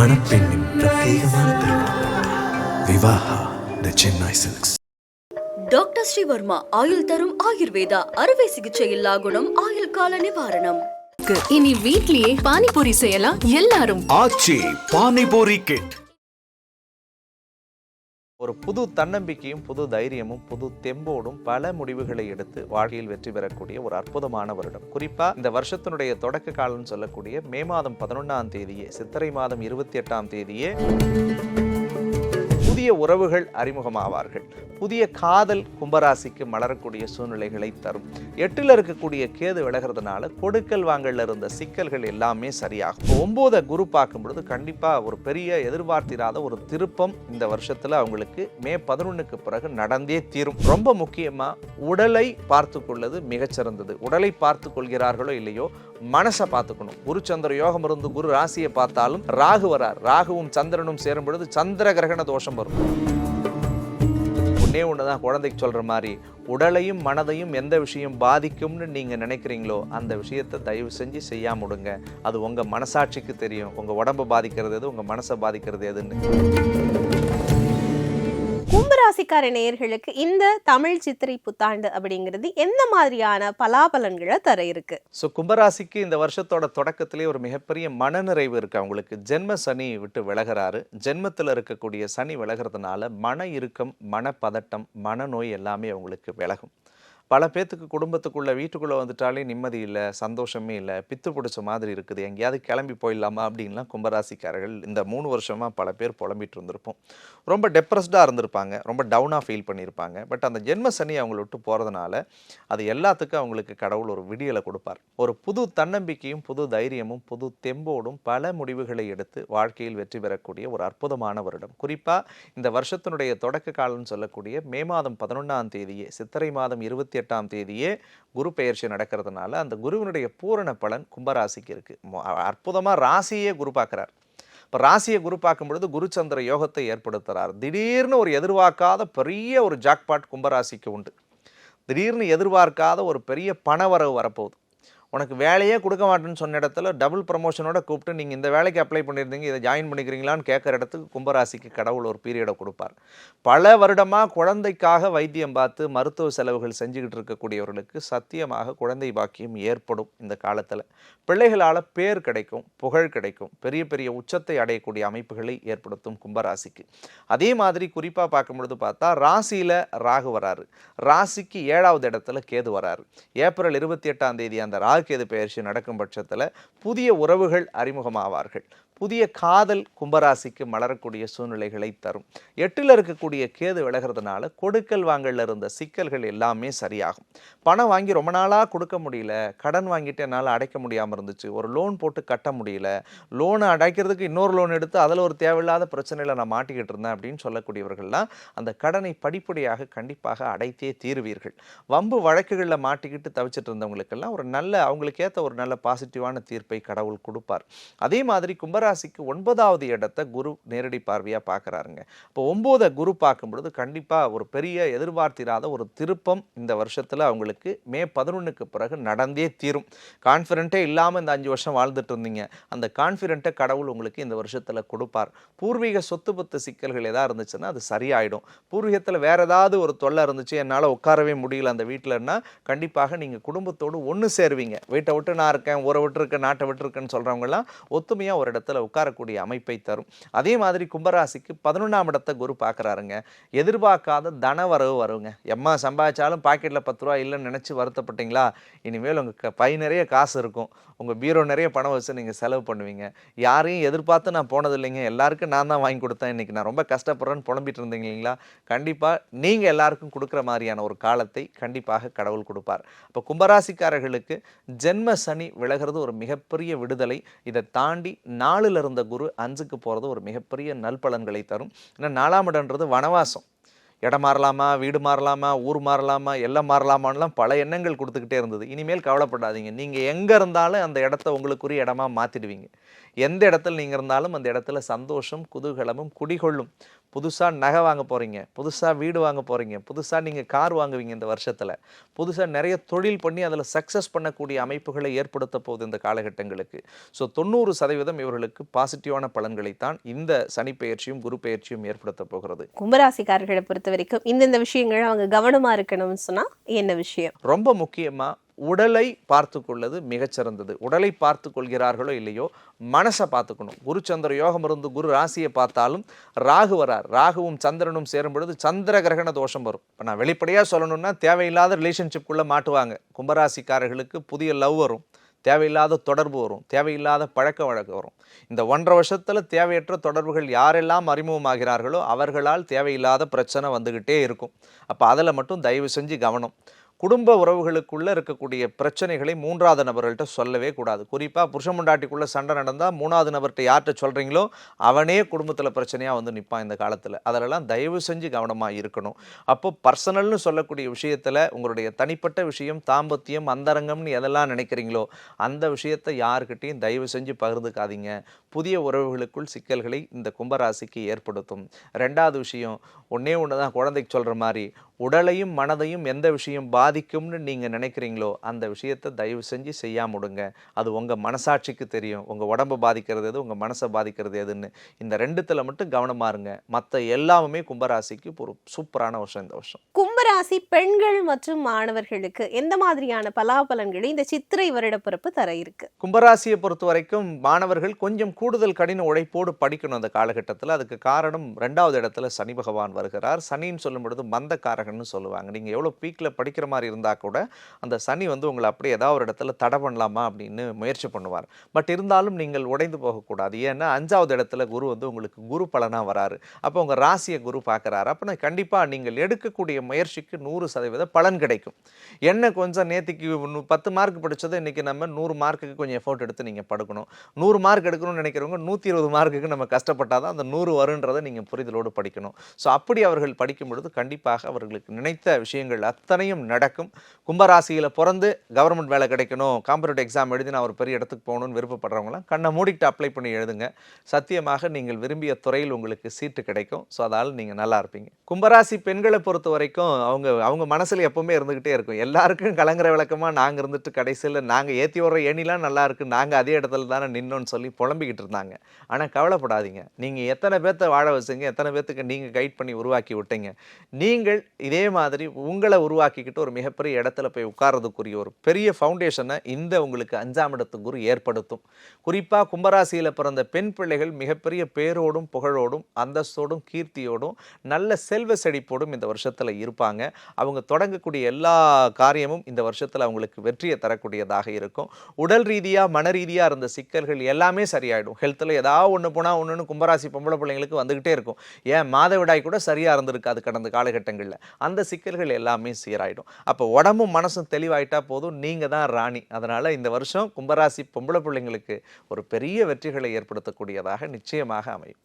மணப்பெண்ணின் பிரத்யேகமான திருமணம். Vivaha the Chennai silks. Doctor Sreevarma ஆயுள் தரும் ஆயுர்வேதா அறுவை சிகிச்சை இல்லா குணம் ஆயுள் கால நிவாரணம். இனி வீட்லயே பானிபூரி செய்யலாம் எல்லாரும். ஆச்சி பானிபூரி கிட். ஒரு புது தன்னம்பிக்கையும் புது தைரியமும் புது தெம்போடும் பல முடிவுகளை எடுத்து வாழ்க்கையில் வெற்றி பெறக்கூடிய ஒரு அற்புதமான வருடம். குறிப்பா இந்த வருஷத்தினுடைய தொடக்க காலம்னு சொல்லக்கூடிய மே மாதம் பதினொன்றாம் தேதியே சித்திரை மாதம் இருபத்தி எட்டாம் தேதியே புதிய உறவுகள் அறிமுகமாவார்கள். புதிய காதல் கும்பராசிக்கு மலரக்கூடிய சூழ்நிலைகளை தரும். எட்டில் இருக்கக்கூடிய கேது விலகிறதுனால கொடுக்கல் வாங்கல்ல இருந்த சிக்கல்கள் எல்லாமே சரியாகும். ஒம்போதை குரு பார்க்கும் பொழுது கண்டிப்பா ஒரு பெரிய எதிர்பார்த்திராத ஒரு திருப்பம் இந்த வருஷத்துல அவங்களுக்கு மே பதினொன்னுக்கு பிறகு நடந்தே தீரும். ரொம்ப முக்கியமா உடலை பார்த்து கொள்வது மிகச்சிறந்தது. உடலை பார்த்து கொள்கிறார்களோ இல்லையோ மனசை பார்த்துக்கணும். குரு சந்திர யோகம் இருந்து குரு ராசியை பார்த்தாலும் ராகு வரார். ராகுவும் சந்திரனும் சேரும் பொழுது சந்திர கிரகண தோஷம் வரும். ஒன்னே ஒன்று தான் குழந்தைக்கு சொல்கிற மாதிரி. உடலையும் மனதையும் எந்த விஷயம் பாதிக்கும்னு நீங்கள் நினைக்கிறீங்களோ அந்த விஷயத்தை தயவு செஞ்சு செய்யாம விடுங்க. அது உங்கள் மனசாட்சிக்கு தெரியும். உங்கள் உடம்பை பாதிக்கிறது எது? உங்கள் மனசை பாதிக்கிறது எதுன்னு. கும்பராசிக்கார நேயர்களுக்கு இந்த தமிழ் சித்திரை புத்தாண்டு அப்படிங்கிறது எந்த மாதிரியான பலாபலன்களை தர இருக்கு? ஸோ கும்பராசிக்கு இந்த வருஷத்தோட தொடக்கத்திலே ஒரு மிகப்பெரிய மனநிறைவு இருக்கு. அவங்களுக்கு ஜென்ம சனி விட்டு விலகிறாரு. ஜென்மத்தில் இருக்கக்கூடிய சனி விலகிறதுனால மன இறுக்கம் மனப்பதட்டம் மனநோய் எல்லாமே அவங்களுக்கு விலகும். பல பேத்துக்கு குடும்பத்துக்குள்ளே வீட்டுக்குள்ளே வந்துட்டாலே நிம்மதி இல்லை சந்தோஷமே இல்லை பித்து பிடிச்ச மாதிரி இருக்குது. எங்கேயாவது கிளம்பி போயிடலாமா அப்படின்லாம் கும்பராசிக்காரர்கள் இந்த மூணு வருஷமாக பல பேர் புலம்பிட்டு இருந்திருப்போம். ரொம்ப டெப்ரெஸ்டாக இருந்திருப்பாங்க ரொம்ப டவுனாக ஃபீல் பண்ணியிருப்பாங்க. பட் அந்த ஜென்ம சனி அவங்கள விட்டு போகிறதுனால அது எல்லாத்துக்கும் அவங்களுக்கு கடவுள் ஒரு விடியலை கொடுப்பார். ஒரு புது தன்னம்பிக்கையும் புது தைரியமும் புது தெம்போடும் பல முடிவுகளை எடுத்து வாழ்க்கையில் வெற்றி பெறக்கூடிய ஒரு அற்புதமான வருடம். குறிப்பாக இந்த வருஷத்தினுடைய தொடக்க காலம்னு சொல்லக்கூடிய மே மாதம் பதினொன்றாம் தேதியே சித்திரை மாதம் இருபத்தி எட்டாம் தேதியே குரு பெயர்ச்சி நடக்கிறதுனால அந்த குருவினுடைய பூரண பலன் கும்பராசிக்கு இருக்குது அற்புதமாக அற்புதமா ராசியே குரு பார்க்குறார். இப்போ ராசியை குரு பார்க்கும் பொழுது குருச்சந்திர யோகத்தை ஏற்படுத்துறார். திடீர்னு ஒரு எதிர்பார்க்காத பெரிய ஒரு ஜாக்பாட் கும்பராசிக்கு உண்டு. திடீர்னு எதிர்பார்க்காத ஒரு பெரிய பணவரவு வரப்போகுது. உனக்கு வேலையே கொடுக்க மாட்டேன்னு சொன்ன இடத்துல டபுள் ப்ரமோஷனோட கூப்பிட்டு நீங்கள் இந்த வேலைக்கு அப்ளை பண்ணியிருந்தீங்க இதை ஜாயின் பண்ணிக்கிறீங்களான்னு கேட்குற இடத்துக்கு கும்பராசிக்கு கடவுள் ஒரு பீரியடை கொடுப்பார். பல வருடமாக குழந்தைக்காக வைத்தியம் பார்த்து மருத்துவ செலவுகள் செஞ்சுக்கிட்டு இருக்கக்கூடியவர்களுக்கு சத்தியமாக குழந்தை பாக்கியம் ஏற்படும் இந்த காலத்தில். பிள்ளைகளால் பேர் கிடைக்கும் புகழ் கிடைக்கும் பெரிய பெரிய உச்சத்தை அடையக்கூடிய அமைப்புகளை ஏற்படுத்தும் கும்பராசிக்கு. அதே மாதிரி குறிப்பாக பார்க்கும் பொழுது பார்த்தா ராசியில் ராகு வராரு. ராசிக்கு ஏழாவது இடத்துல கேது வராரு. ஏப்ரல் இருபத்தி எட்டாம் தேதி அந்த ராகு எது பயிற்சி நடக்கும் பட்சத்தில் புதிய உறவுகள் அறிமுகமாவார்கள். புதிய காதல் கும்பராசிக்கு மலரக்கூடிய சூழ்நிலைகளை தரும். எட்டில் இருக்கக்கூடிய கேது விலகிறதுனால கொடுக்கல் வாங்கல இருந்த சிக்கல்கள் எல்லாமே சரியாகும். பணம் வாங்கி ரொம்ப நாளாக கொடுக்க முடியல. கடன் வாங்கிட்டு என்னால் அடைக்க முடியாமல் இருந்துச்சு. ஒரு லோன் போட்டு கட்ட முடியல. லோனை அடைக்கிறதுக்கு இன்னொரு லோன் எடுத்து அதில் ஒரு தேவையில்லாத பிரச்சனையில் நான் மாட்டிக்கிட்டு இருந்தேன் அப்படின்னு சொல்லக்கூடியவர்கள்லாம் அந்த கடனை படிப்படியாக கண்டிப்பாக அடைத்தே தீருவீர்கள். வம்பு வழக்குகளில் மாட்டிக்கிட்டு தவிச்சிட்டு இருந்தவங்களுக்கெல்லாம் ஒரு நல்ல அவங்களுக்கு ஏற்ற ஒரு நல்ல பாசிட்டிவான தீர்ப்பை கடவுள் கொடுப்பார். அதே மாதிரி கும்பராசிக்கு ஒன்பதாவது இடத்த குரு நேரடி பார்வையாக பார்க்குறாருங்க. இப்போ ஒம்போதை குரு பார்க்கும் பொழுது கண்டிப்பாக ஒரு பெரிய எதிர்பார்த்திராத ஒரு திருப்பம் இந்த வருஷத்தில் அவங்களுக்கு மே பதினொன்றுக்கு பிறகு நடந்தே தீரும். கான்ஃபிடென்ட்டே இல்லாமல் இந்த அஞ்சு வருஷம் வாழ்ந்துட்டு இருந்தீங்க. அந்த கான்ஃபிடென்ட்டை கடவுள் உங்களுக்கு இந்த வருஷத்தில் கொடுப்பார். பூர்வீக சொத்து பத்து சிக்கல்கள் எதாவது இருந்துச்சுன்னா அது சரியாயிடும். பூர்வீகத்தில் வேற ஏதாவது ஒரு தொல்லை இருந்துச்சு என்னால் உட்காரவே முடியல. அந்த வீட்டிலன்னா கண்டிப்பாக நீங்கள் குடும்பத்தோடு ஒன்று சேருவீங்க. வீட்டை விட்டு நான் இருக்கேன் ஊரை விட்டு இருக்கேன் நாட்டை விட்டு இருக்கேன்னு சொல்கிறவங்கலாம் ஒத்துமையாக ஒரு இடத்துல உட்காரக்கூடிய அமைப்பை தரும். அதே மாதிரி கும்பராசிக்கு பதினொன்றாம் இடத்தை குரு பார்க்குறாருங்க. எதிர்பார்க்காத தனவரவு வருங்க. எம்மா சம்பாதிச்சாலும் பாக்கெட்டில் பத்து ரூபா இல்லைன்னு நினச்சி வருத்தப்பட்டீங்களா? இனிமேல் உங்கள் பை நிறைய காசு இருக்கும். உங்கள் பீரோ நிறைய பணம் வச்சு நீங்கள் செலவு பண்ணுவீங்க. யாரையும் எதிர்பார்த்து நான் போனது இல்லைங்க எல்லாருக்கும் நான் தான் வாங்கி கொடுத்தேன். இன்றைக்கி நான் ரொம்ப கஷ்டப்படுறேன்னு புலம்பிட்டு இருந்தீங்க இல்லைங்களா? கண்டிப்பாக நீங்கள் எல்லாருக்கும் கொடுக்குற மாதிரியான ஒரு காலத்தை கண்டிப்பாக கடவுள் கொடுப்பார். அப்போ கும்பராசிக்காரர்களுக்கு ஜென்ம சனி விலகிறது ஒரு மிகப்பெரிய விடுதலை. இதை தாண்டி நாலு நாளில் இருந்த குரு அஞ்சுக்கு போகிறது ஒரு மிகப்பெரிய நல்பலன்களை தரும். ஏன்னா நாலாம் இடன்றது வனவாசம். இடம் மாறலாமா வீடு மாறலாமா ஊர் மாறலாமா எல்லாம் மாறலாமான்லாம் பல எண்ணங்கள் கொடுத்துக்கிட்டே இருந்தது. இனிமேல் கவலைப்படாதீங்க. நீங்கள் எங்கே இருந்தாலும் அந்த இடத்த உங்களுக்குரிய இடமா மாற்றிடுவீங்க எந்த இடத்துல நீங்கள் இருந்தாலும் அந்த இடத்துல சந்தோஷம் குதூகலமும் குடிகொள்ளும். புதுசாக நகை வாங்க போகிறீங்க புதுசாக வீடு வாங்க போகிறீங்க புதுசாக நீங்கள் கார் வாங்குவீங்க இந்த வருஷத்தில். புதுசாக நிறைய தொழில் பண்ணி அதில் சக்ஸஸ் பண்ணக்கூடிய அமைப்புகளை ஏற்படுத்த போகுது இந்த காலகட்டங்களுக்கு. ஸோ தொண்ணூறு சதவீதம் இவர்களுக்கு பாசிட்டிவான பலன்களைத்தான் இந்த சனி பெயர்ச்சியும் குரு பெயர்ச்சியும் ஏற்படுத்த போகிறது. கும்பராசிக்காரர்களை பொறுத்த வரைக்கும் இந்தந்த விஷயங்கள் அவங்க கவனமா இருக்கணும்னு சொன்னா என்ன விஷயம்? ரொம்ப முக்கியமாக உடலை பார்த்து கொள்வது மிகச்சிறந்தது. உடலை பார்த்து கொள்கிறார்களோ இல்லையோ மனசை பார்த்துக்கணும். குரு சந்திர யோகம் இருந்து குரு ராசியை பார்த்தாலும் ராகு வரார். ராகுவும் சந்திரனும் சேரும் பொழுது சந்திர கிரகண தோஷம் வரும். இப்போ நான் வெளிப்படையாக சொல்லணும்னா தேவையில்லாத ரிலேஷன்ஷிப்குள்ளே மாட்டுவாங்க. கும்பராசிக்காரர்களுக்கு புதிய லவ் வரும். தேவையில்லாத தொடர்பு வரும். தேவையில்லாத பழக்க வழக்கம் வரும். இந்த ஒன்றரை வருஷத்தில் தேவையற்ற தொடர்புகள் யாரெல்லாம் அறிமுகமாகிறார்களோ அவர்களால் தேவையில்லாத பிரச்சனை வந்துக்கிட்டே இருக்கும். அப்போ அதில் மட்டும் தயவு செஞ்சு கவனம். குடும்ப உறவுகளுக்குள்ளே இருக்கக்கூடிய பிரச்சனைகளை மூன்றாவது நபர்கள்ட்ட சொல்லவே கூடாது. குறிப்பாக புருஷமுண்டாட்டிக்குள்ளே சண்டை நடந்தால் மூணாவது நபர்கிட்ட யார்கிட்ட சொல்கிறீங்களோ அவனே குடும்பத்தில் பிரச்சனையாக வந்து நிற்பான் இந்த காலத்தில். அதிலெல்லாம் தயவு செஞ்சு கவனமாக இருக்கணும். அப்போ பர்சனல்னு சொல்லக்கூடிய விஷயத்தில் உங்களுடைய தனிப்பட்ட விஷயம் தாம்பத்தியம் அந்தரங்கம்னு எதெல்லாம் நினைக்கிறீங்களோ அந்த விஷயத்தை யாருக்கிட்டையும் தயவு செஞ்சு பகிர்ந்துக்காதீங்க. புதிய உறவுகளுக்குள் சிக்கல்களை இந்த கும்பராசிக்கு ஏற்படுத்தும். ரெண்டாவது விஷயம் ஒன்றே ஒன்று தான் குழந்தைக்கு சொல்கிற மாதிரி உடலையும் மனதையும் எந்த விஷயம் பாதிக்கும்னு நீங்கள் நினைக்கிறீங்களோ அந்த விஷயத்தை தயவு செஞ்சு செய்யாம விடுங்க. அது உங்கள் மனசாட்சிக்கு தெரியும். உங்கள் உடம்பை பாதிக்கிறது எது? உங்கள் மனசை பாதிக்கிறது எதுன்னு. இந்த ரெண்டுத்தில் மட்டும் கவனமா இருங்க. மற்ற எல்லாமே கும்பராசிக்கு ஒரு சூப்பரான வருஷம் இந்த வருஷம். கும்பராசி பெண்கள் மற்றும் மாணவர்களுக்கு எந்த மாதிரியான பலாபலன்களை இந்த சித்திரை வருடப்பிறப்பு தர இருக்கு? கும்பராசியை பொறுத்த வரைக்கும் மாணவர்கள் கொஞ்சம் கூடுதல் கடின உழைப்போடு படிக்கணும் அந்த காலகட்டத்தில். அதுக்கு காரணம் ரெண்டாவது இடத்துல சனி பகவான் வருகிறார். சனின்னு சொல்லும் பொழுது மந்தக்காரகன்னு சொல்லுவாங்க. நீங்கள் எவ்வளோ பீக்கில் படிக்கிற மாதிரி இருந்தால் கூட அந்த சனி வந்து உங்களை அப்படியே ஏதாவது ஒரு இடத்துல தடை பண்ணலாமா அப்படின்னு முயற்சி பண்ணுவார். பட் இருந்தாலும் நீங்கள் உடைந்து போகக்கூடாது. ஏன்னா அஞ்சாவது இடத்துல குரு வந்து உங்களுக்கு குரு பலனாக வராரு. அப்போ உங்கள் ராசியை குரு பார்க்குறாரு. அப்போ கண்டிப்பாக நீங்கள் எடுக்கக்கூடிய முயற்சிக்கு நூறு சதவீத பலன் கிடைக்கும். என்ன கொஞ்சம் நேற்றுக்கு பத்து மார்க் படிச்சதை இன்னைக்கு நம்ம நூறு மார்க்குக்கு கொஞ்சம் எஃபோர்ட் எடுத்து நீங்கள் படுக்கணும். நூறு மார்க் எடுக்கணும்னு நினைக்கிறவங்க நூற்றி இருபது மார்க்குக்கு நம்ம கஷ்டப்பட்டால் தான் அந்த நூறு வருன்றதை நீங்கள் புரிதலோடு படிக்கணும். ஸோ அப்படி அவர்கள் படிக்கும் பொழுது கண்டிப்பாக அவர்களுக்கு நினைத்த விஷயங்கள் அத்தனையும் நடக்கும். கும்பராசியில் பிறந்து கவர்மெண்ட் வேலை கிடைக்கணும் காம்படிட்டிவ் எக்ஸாம் எழுதி நான் ஒரு பெரிய இடத்துக்கு போகணும்னு விருப்பப்படுறவங்களாம் கண்ணை மூடிட்டு அப்ளை பண்ணி எழுதுங்க. சத்தியமாக நீங்கள் விரும்பிய துறையில் உங்களுக்கு சீட்டு கிடைக்கும். ஸோ அதால் நீங்கள் நல்லா இருப்பீங்க. கும்பராசி பெண்களை பொறுத்த வரைக்கும் அவங்க அவங்க மனசில் எப்பவுமே இருந்துக்கிட்டே இருக்கும். எல்லாருக்கும் கலங்குற விளக்கமாக நாங்கள் இருந்துட்டு கடைசியில் நாங்கள் ஏற்றி வர்ற ஏணிலாம் நல்லா இருக்கு. நாங்கள் அதே இடத்துல தானே நின்னோன்னு சொல்லி புலம்பிக்கிட்டு இருந்தாங்க. ஆனால் கவலைப்படாதீங்க. நீங்கள் எத்தனை பேர்த்த வாழ வச்சுங்க எத்தனை பேர்த்துக்கு நீங்கள் கைட் பண்ணி உருவாக்கி விட்டீங்க. நீங்கள் இதே மாதிரி உங்களை உருவாக்கிக்கிட்டு ஒரு மிகப்பெரிய இடத்துல போய் உட்கார்றதுக்குரிய ஒரு பெரிய ஃபவுண்டேஷனை இந்த உங்களுக்கு அஞ்சாம் இடத்து குரு ஏற்படுத்தும். குறிப்பாக கும்பராசியில் பிறந்த பெண் பிள்ளைகள் மிகப்பெரிய பேரோடும் புகழோடும் அந்தஸ்தோடும் கீர்த்தியோடும் நல்ல செல்வ செழிப்போடும் இந்த வருஷத்தில் இருப்பாங்க. அவங்க தொடங்கக்கூடிய எல்லா காரியமும் இந்த வருஷத்தில் அவங்களுக்கு வெற்றியை தரக்கூடியதாக இருக்கும். உடல் ரீதியாக மன ரீதியாக இருந்த சிக்கல்கள் எல்லாமே சரியாயிடும். ஹெல்த்தில் ஏதாவது ஒன்று போனால் ஒன்று கும்பராசி பொம்பளை பிள்ளைங்களுக்கு வந்துக்கிட்டே இருக்கும். ஏன் மாதவிடாய் கூட சரியாக இருந்திருக்காது கடந்த காலகட்டங்களில். அந்த சிக்கல்கள் எல்லாமே சீராயிடும். அப்போ உடம்பும் மனசும் தெளிவாயிட்டா போதும். நீங்கள் தான் ராணி. அதனால் இந்த வருஷம் கும்பராசி பொம்பளை பிள்ளைங்களுக்கு ஒரு பெரிய வெற்றிகளை ஏற்படுத்தக்கூடியதாக நிச்சயமாக அமையும்.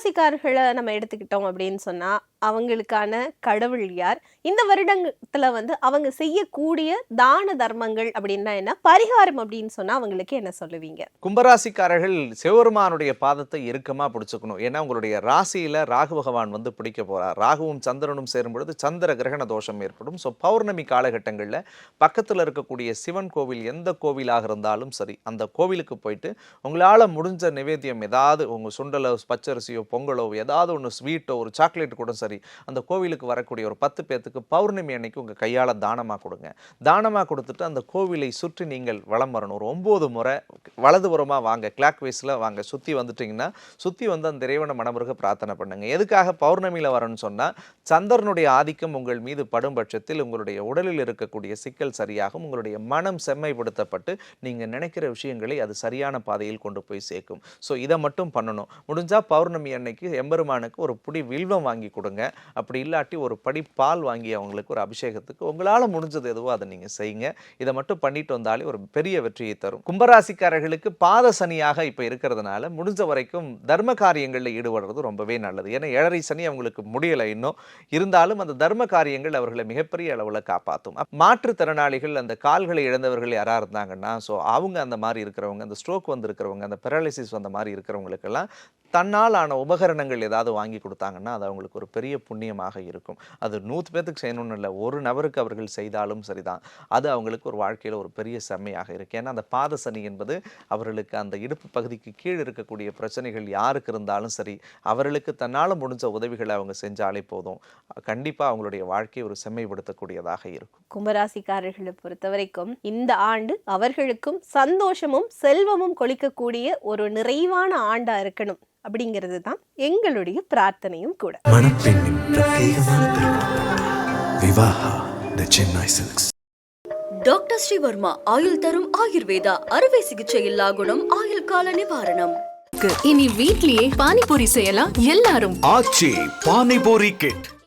ராசிக்காரர்களை நம்ம எடுத்துக்கிட்டோம் அப்படின்னு சொன்னால் அவங்களுக்கான கடவுள் யார்? இந்த வருடத்தில் வந்து அவங்க செய்யக்கூடிய தான தர்மங்கள் அப்படின்னா என்ன? பரிகாரம் அப்படின்னு சொன்னால் அவங்களுக்கு என்ன சொல்லுவீங்க? கும்பராசிக்காரர்கள் சிவபெருமானுடைய பாதத்தை இறுக்கமாக பிடிச்சுக்கணும். ஏன்னா உங்களுடைய ராசியில் ராகு பகவான் வந்து பிடிக்க போகிறார் ராகுவும் சந்திரனும் சேரும் பொழுது சந்திர கிரகண தோஷம் ஏற்படும். ஸோ பௌர்ணமி காலகட்டங்களில் பக்கத்தில் இருக்கக்கூடிய சிவன் கோவில் எந்த கோவிலாக இருந்தாலும் சரி அந்த கோவிலுக்கு போயிட்டு உங்களால் முடிஞ்ச நிவேத்தியம் ஏதாவது உங்கள் சுண்டலோ பச்சரிசியோ பொங்கலோ ஏதாவது ஒன்று ஸ்வீட்டோ ஒரு சாக்லேட் கூட சரி அந்த கோவிலுக்கு வரக்கூடிய ஒரு பத்து பேர்த்துக்கு பௌர்ணமி அன்னைக்கு உங்கள் கையால் தானமாக கொடுங்க. தானமாக கொடுத்துட்டு அந்த கோவிலை சுற்றி நீங்கள் வலம் வரணும். ஒரு ஒம்பது முறை வலதுபுறமாக வாங்க கிளாக் வைஸில் வாங்க. சுற்றி வந்துட்டிங்கன்னா சுற்றி வந்து அந்த இறைவனை மனமுருக பிரார்த்தனை பண்ணுங்க. எதுக்காக பௌர்ணமியில் வரணும்னு சொன்னால் சந்திரனுடைய ஆதிக்கம் உங்கள் மீது படும் பட்சத்தில் உங்களுடைய உடலில் இருக்கக்கூடிய சிக்கல் சரியாகும். உங்களுடைய மனம் செம்மைப்படுத்தப்பட்டு நீங்கள் நினைக்கிற விஷயங்களை அது சரியான பாதையில் கொண்டு போய் சேர்க்கும். ஸோ இதை மட்டும் பண்ணணும். முடிஞ்சால் பௌர்ணமி அன்னைக்கு எம்பெருமானுக்கு ஒரு புடி வில்வம் வாங்கி கொடுங்க. அப்படி இல்லாட்டி ஒரு படி பால் வாங்கி அவங்களுக்கு ஒரு அபிஷேகத்துக்கு உங்களால் முடிஞ்சது எதுவோ அதை நீங்கள் செய்யுங்க. இதை மட்டும் பண்ணிட்டு வந்தாலே ஒரு பெரிய வெற்றியை தரும். கும்பராசிக்காரர்களுக்கு பாத சனியாக இப்போ இருக்கிறதுனால முடிஞ்ச வரைக்கும் தர்ம காரியங்களில் ஈடுபடுறது ரொம்பவே நல்லது. ஏன்னா ஏழரை சனி அவங்களுக்கு முடியலை இன்னும். இருந்தாலும் அந்த தர்ம காரியங்கள் அவர்களை மிகப்பெரிய அளவில் காப்பாற்றும் மாற்றுத்திறனாளிகள் அந்த கால்களை இழந்தவர்கள் யாராக இருந்தாங்கன்னா ஸோ அவங்க அந்த மாதிரி இருக்கிறவங்க அந்த ஸ்ட்ரோக் வந்திருக்கிறவங்க அந்த பெராலிசிஸ் வந்த மாதிரி இருக்கிறவங்களுக்கெல்லாம் தன்னால் ஆன உபகரணங்கள் ஏதாவது வாங்கி கொடுத்தாங்கன்னா அது அவங்களுக்கு ஒரு பெரிய புண்ணியமாக இருக்கும். அது நூற்று பேர்த்துக்கு செய்யணும்னு இல்லை ஒரு நபருக்கு அவர்கள் செய்தாலும் சரிதான். அது அவங்களுக்கு ஒரு வாழ்க்கையில் ஒரு பெரிய செம்மையாக இருக்கு. ஏன்னா அந்த பாத சனி என்பது அவர்களுக்கு அந்த இடுப்பு பகுதிக்கு கீழ் இருக்கக்கூடிய பிரச்சனைகள் யாருக்கு இருந்தாலும் சரி அவர்களுக்கு தன்னால் முடிஞ்ச உதவிகளை அவங்க செஞ்சாலே போதும். கண்டிப்பாக அவங்களுடைய வாழ்க்கையை ஒரு செம்மைப்படுத்தக்கூடியதாக இருக்கும். கும்பராசிக்காரர்களை பொறுத்த வரைக்கும் இந்த ஆண்டு அவர்களுக்கும் சந்தோஷமும் செல்வமும் கொளிக்கக்கூடிய ஒரு நிறைவான ஆண்டாக இருக்கணும். அப்படிங்கிறது தான் எங்களுடைய பிரார்த்தனையும் கூட. டாக்டர் ஸ்ரீவர்மா ஆயுள் தரும் ஆயுர்வேதா அறுவை சிகிச்சை இல்லா குணம் ஆயுள் கால நிவாரணம். இனி வீட்லயே பானிபூரி செய்யலாம் எல்லாரும். ஆச்சி பானிபூரி கிட்.